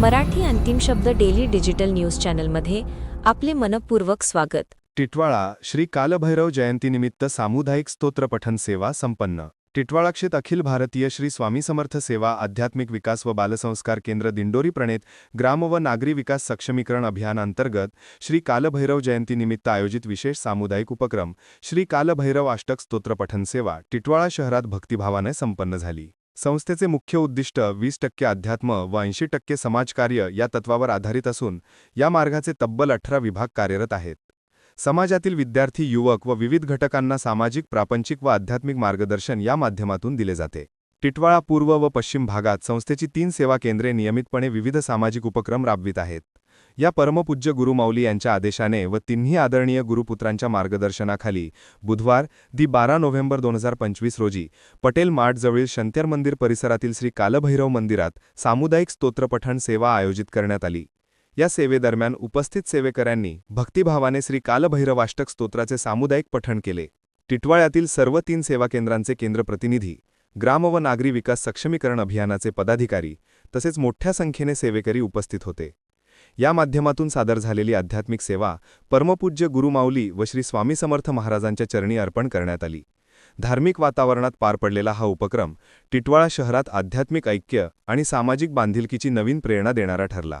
मराठी अंतिम शब्द daily digital news चॅनलमध्ये आपले मनपूर्वक स्वागत. टिटवाळा श्री कालभैरव जयंतीनिमित्त सामुदायिक स्तोत्रपठन सेवा संपन्न. टिटवाळाक्षेत अखिल भारतीय श्री स्वामी समर्थ सेवा आध्यात्मिक विकास व बालसंस्कार केंद्र दिंडोरी प्रणेत ग्राम व नागरी विकास सक्षमीकरण अभियानांतर्गत श्री कालभैरव जयंतीनिमित्त आयोजित विशेष सामुदायिक उपक्रम श्री कालभैरव अष्टक स्तोत्रपठन सेवा टिटवाळा शहरात भक्तिभावाने संपन्न झाली. संस्थेचे मुख्य उद्दिष्ट वीस टक्के अध्यात्म व ऐंशी टक्के समाजकार्य या तत्वावर आधारित असून या मार्गाचे तब्बल अठरा विभाग कार्यरत आहेत. समाजातील विद्यार्थी युवक व विविध घटकांना सामाजिक प्रापंचिक व आध्यात्मिक मार्गदर्शन या माध्यमातून दिले जाते. टिटवाळा पूर्व व पश्चिम भागात संस्थेची तीन सेवा केंद्रे नियमितपणे विविध सामाजिक उपक्रम राबवित आहेत. या परमपूज्य गुरुमाऊली यांच्या आदेशाने व तिन्ही आदरणीय गुरुपुत्रांच्या मार्गदर्शनाखाली बुधवार दि बारा नोव्हेंबर दोन हजार पंचवीस रोजी पटेल माठजवळील शंत्यर मंदिर परिसरातील श्री कालभैरव मंदिरात सामुदायिक स्तोत्रपठण सेवा आयोजित करण्यात आली. या सेवेदरम्यान उपस्थित सेवेकऱ्यांनी भक्तिभावाने श्री कालभैरवाष्टक स्तोत्राचे सामुदायिक पठण केले. टिटवाळ्यातील सर्व तीन सेवा केंद्रांचे केंद्र प्रतिनिधी ग्राम व नागरी विकास सक्षमीकरण अभियानाचे पदाधिकारी तसेच मोठ्या संख्येने सेवेकरी उपस्थित होते. या माध्यमातून सादर झालेली आध्यात्मिक सेवा परमपूज्य गुरुमाऊली व श्री स्वामी समर्थ महाराजांच्या चरणी अर्पण करण्यात आली. धार्मिक वातावरणात पार पडलेला हा उपक्रम टिटवाळा शहरात आध्यात्मिक ऐक्य आणि सामाजिक बांधिलकीची नवीन प्रेरणा देणारा ठरला.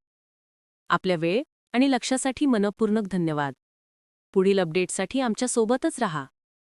आपल्या वेळ आणि लक्षासाठी मनपूर्णक धन्यवाद. पुढील अपडेटसाठी आमच्यासोबतच रहा.